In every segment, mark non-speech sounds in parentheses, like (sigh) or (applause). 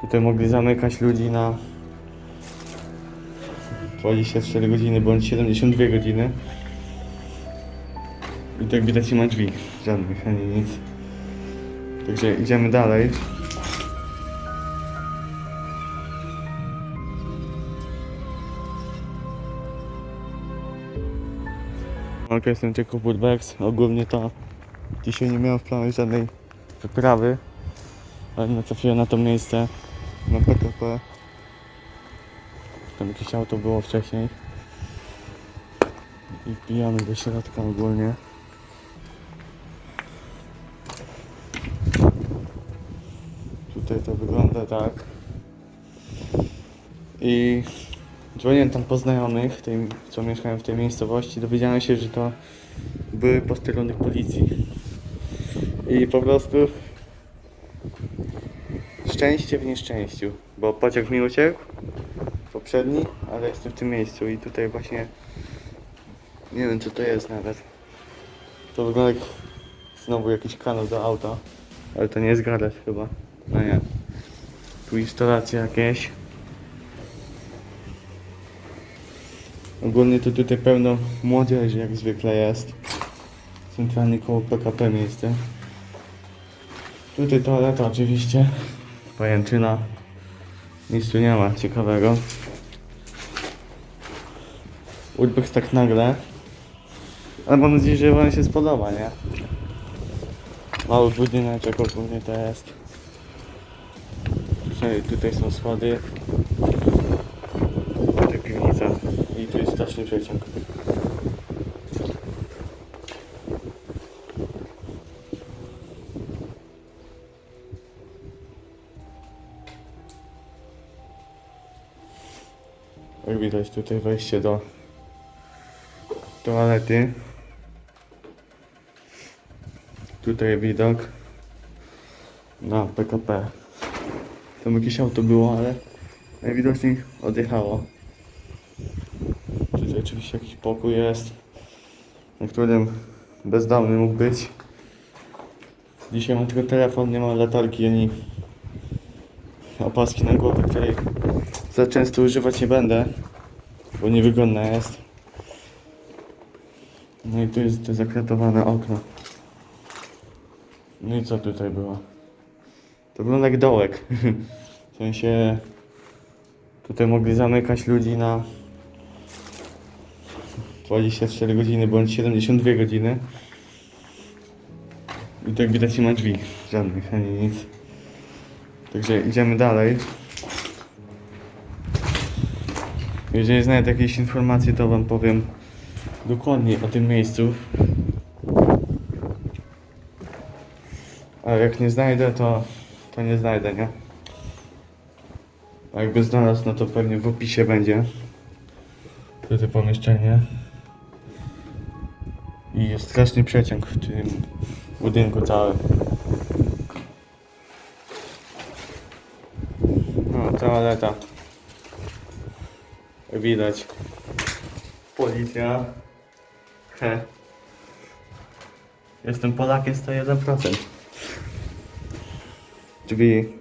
Tutaj mogli zamykać ludzi na 24 godziny bądź 72 godziny. I tak widać nie ma drzwi żadnych ani nic. Także idziemy dalej. Ok, jestem Jacob Woodbacks. Ogólnie to dzisiaj nie miałem w planie żadnej wyprawy, ale natrafiłem na to miejsce na PKP. Tam jakieś auto było wcześniej. I wbijamy do środka ogólnie. Tutaj to wygląda tak. I dzwoniłem tam po znajomych, tej, co mieszkają w tej miejscowości. Dowiedziałem się, że to były posterunek policji. I po prostu szczęście w nieszczęściu, bo pociąg mi uciekł, poprzedni, ale jestem w tym miejscu i tutaj właśnie nie wiem co to jest nawet. To wygląda jak znowu jakiś kanał do auta, ale to nie jest garaż chyba. No nie. Tu instalacje jakieś. Ogólnie to tutaj pełno młodzieży jak zwykle jest. Centralnie koło PKP miejsce. Tutaj toaleta oczywiście. Pajęczyna. Nic tu nie ma ciekawego. Urbex tak nagle. Ale mam nadzieję, że wam się spodoba, nie? Mały budyneczek ogólnie to jest. Tutaj, tutaj są schody. Tutaj piwnica. I tu jest straszny przeciąg. Jak widać tutaj wejście do toalety. Tutaj widok na PKP. Tam jakieś auto było, ale najwidoczniej odjechało. Tutaj oczywiście jakiś pokój jest, na którym bezdomny mógł być. Dzisiaj mam tylko telefon, nie mam latarki ani opaski na głowę, której za często używać nie będę, bo niewygodna jest. No i tu jest to zakratowane okno. No i co tutaj było? To wygląda jak dołek. (laughs) W sensie tutaj mogli zamykać ludzi na 24 godziny bądź 72 godziny. I tak widać nie ma drzwi żadnych ani nic. Także idziemy dalej. Jeżeli znajdę jakieś informacje, to wam powiem dokładniej o tym miejscu. A jak nie znajdę, to, to nie znajdę, nie? A jakby znalazł, no to pewnie w opisie będzie. To pomieszczenie. I jest straszny przeciąg w tym budynku całym. No, toaleta. Widać. Policja. He. Jestem Polakiem 101%. Drzwi.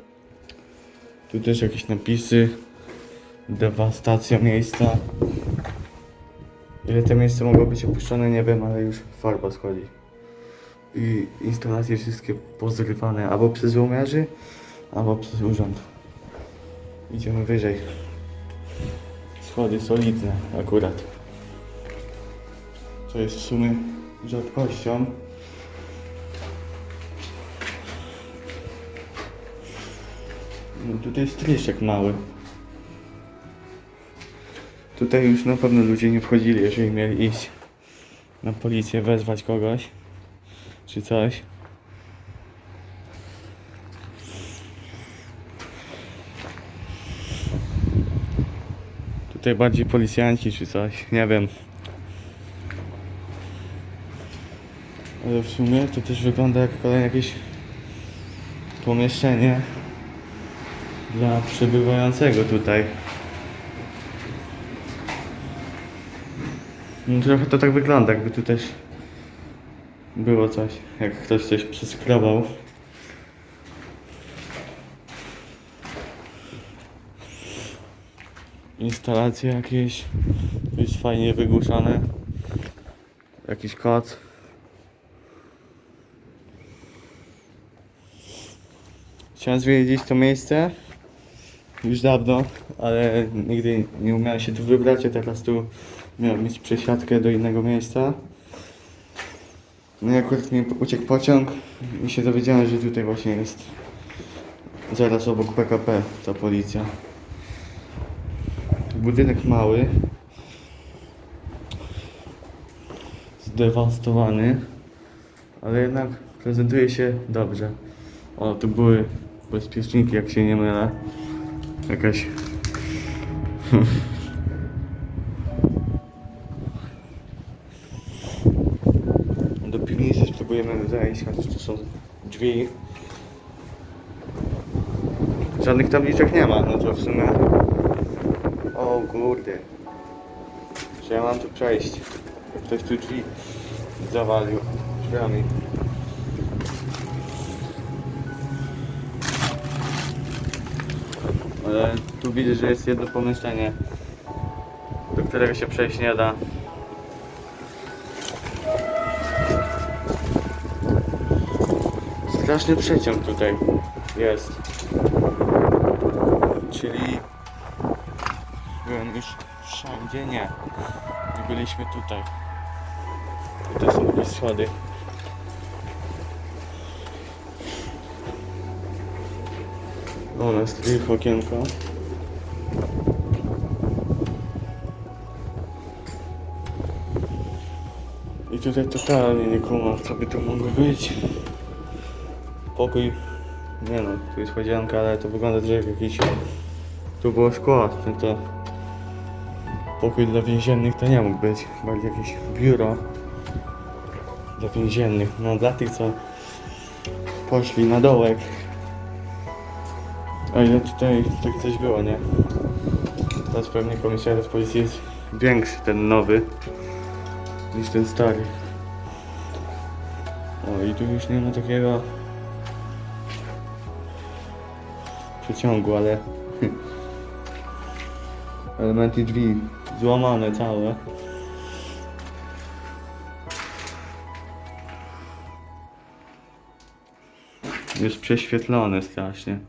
Tu też jakieś napisy. Dewastacja miejsca. Ile te miejsce mogło być opuszczone, nie wiem, ale już farba schodzi. I instalacje wszystkie pozrywane albo przez żołnierzy, albo przez urząd. Idziemy wyżej. Schody solidne akurat. Co jest w sumie rzadkością. No tutaj jest tryszek mały. Tutaj już na pewno ludzie nie wchodzili, jeżeli mieli iść na policję, wezwać kogoś czy coś. Tutaj bardziej policjanci czy coś, nie wiem. Ale w sumie to też wygląda jak kolejne jakieś pomieszczenie dla przebywającego tutaj. No trochę to tak wygląda, jakby tu też było coś, jak ktoś coś przeskrobał. Instalacje jakieś. Jest fajnie wygłuszane. Jakiś koc. Chciałem zwiedzić to miejsce już dawno, ale nigdy nie umiałem się tu wybrać, a teraz tu miałem mieć przesiadkę do innego miejsca. No i akurat mi uciekł pociąg i się dowiedziałem, że tutaj właśnie jest zaraz obok PKP ta policja. Budynek mały, zdewastowany, ale jednak prezentuje się dobrze. O, tu były bezpieczniki, jak się nie mylę. Jakaś (laughs) Do piwnicy spróbujemy zejść, chociaż tu są drzwi. Żadnych tabliczek nie ma, no to w sumie... O kurde. Czy ja mam tu przejść? Ktoś tu drzwi zawalił drzwiami. Ale tu widzę, że jest jedno pomieszczenie, do którego się przejść nie da. Straszny przeciąg tutaj jest. Czyli byłem już wszędzie? Nie. Nie byliśmy tutaj. Tutaj są jakieś schody. O, na strych okienko. I tutaj totalnie nie kumam, co by to mogło być. Pokój, nie no, tu jest chodzianka, ale to wygląda jak jakiś... Tu było szkło, to... Pokój dla więziennych to nie mógł być, bardziej jakieś biuro dla więziennych, no dla tych co poszli na dołek. A ile tutaj tak coś było, nie? Teraz pewnie komisariat policji jest większy, ten nowy, niż ten stary. O i tu już nie ma takiego przeciągu, ale (laughs) elementy drzwi złamane całe. Jest prześwietlone strasznie.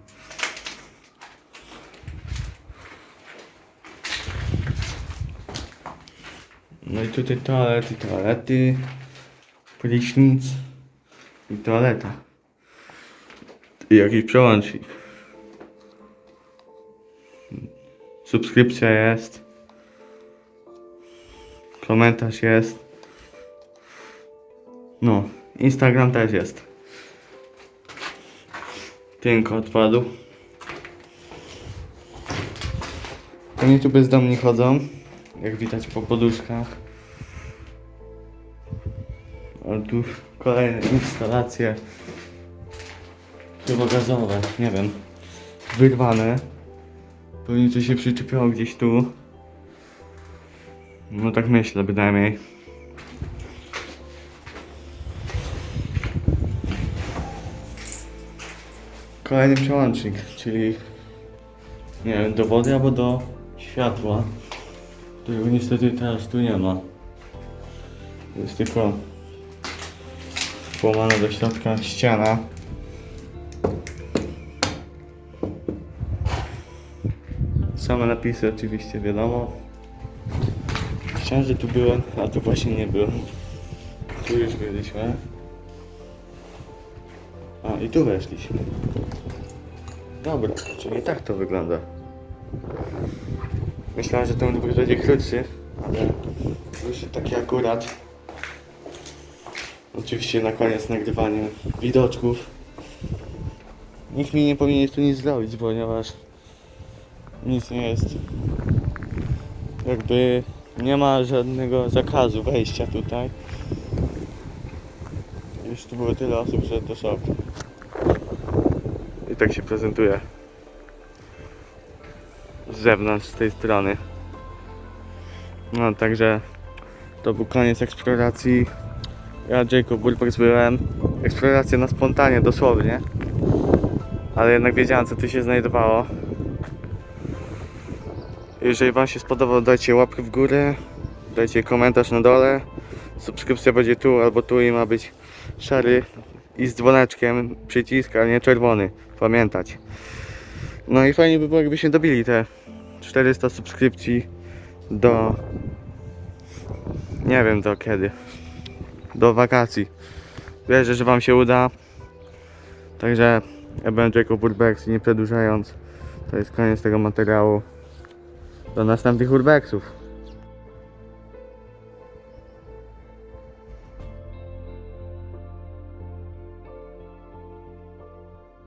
No i tutaj toalety, toalety, prysznic i toaleta. I jakiś przełącznik. Subskrypcja jest. Komentarz jest. No, Instagram też jest. Piękno odpadł. Oni tu bezdomni chodzą, jak widać po poduszkach. A tu kolejne instalacje. Chyba gazowe, nie wiem. Wyrwane. Pewnie coś się przyczepiało gdzieś tu. No tak myślę bynajmniej. Kolejny przełącznik, czyli nie wiem, do wody albo do światła, którego niestety teraz tu nie ma. Jest tylko połamana do środka ściana. Same napisy oczywiście wiadomo. Chciałem, że tu byłem, a tu właśnie nie było. Tu już byliśmy. A i tu weszliśmy. Dobra, czyli tak to wygląda. Myślałem, że dwór będzie krótszy, ale już taki akurat. Oczywiście na koniec nagrywanie widoczków. Nikt mi nie powinien tu nic zrobić, ponieważ nic nie jest. Jakby nie ma żadnego zakazu wejścia tutaj. Już tu było tyle osób, że to. I tak się prezentuje z zewnątrz, z tej strony. No, także to był koniec eksploracji. Ja, Jacob Burpers byłem. Eksploracja na spontanie, dosłownie. Ale jednak wiedziałem, co tu się znajdowało. Jeżeli Wam się spodobał, dajcie łapkę w górę, dajcie komentarz na dole. Subskrypcja będzie tu albo tu i ma być szary i z dzwoneczkiem przycisk, a nie czerwony. Pamiętać. No i fajnie by było, jakbyśmy dobili te 400 subskrypcji do... Nie wiem do kiedy. Do wakacji. Wierzę, że Wam się uda. Także ja byłem Jacob Urbex i nie przedłużając, to jest koniec tego materiału. Do następnych Urbexów.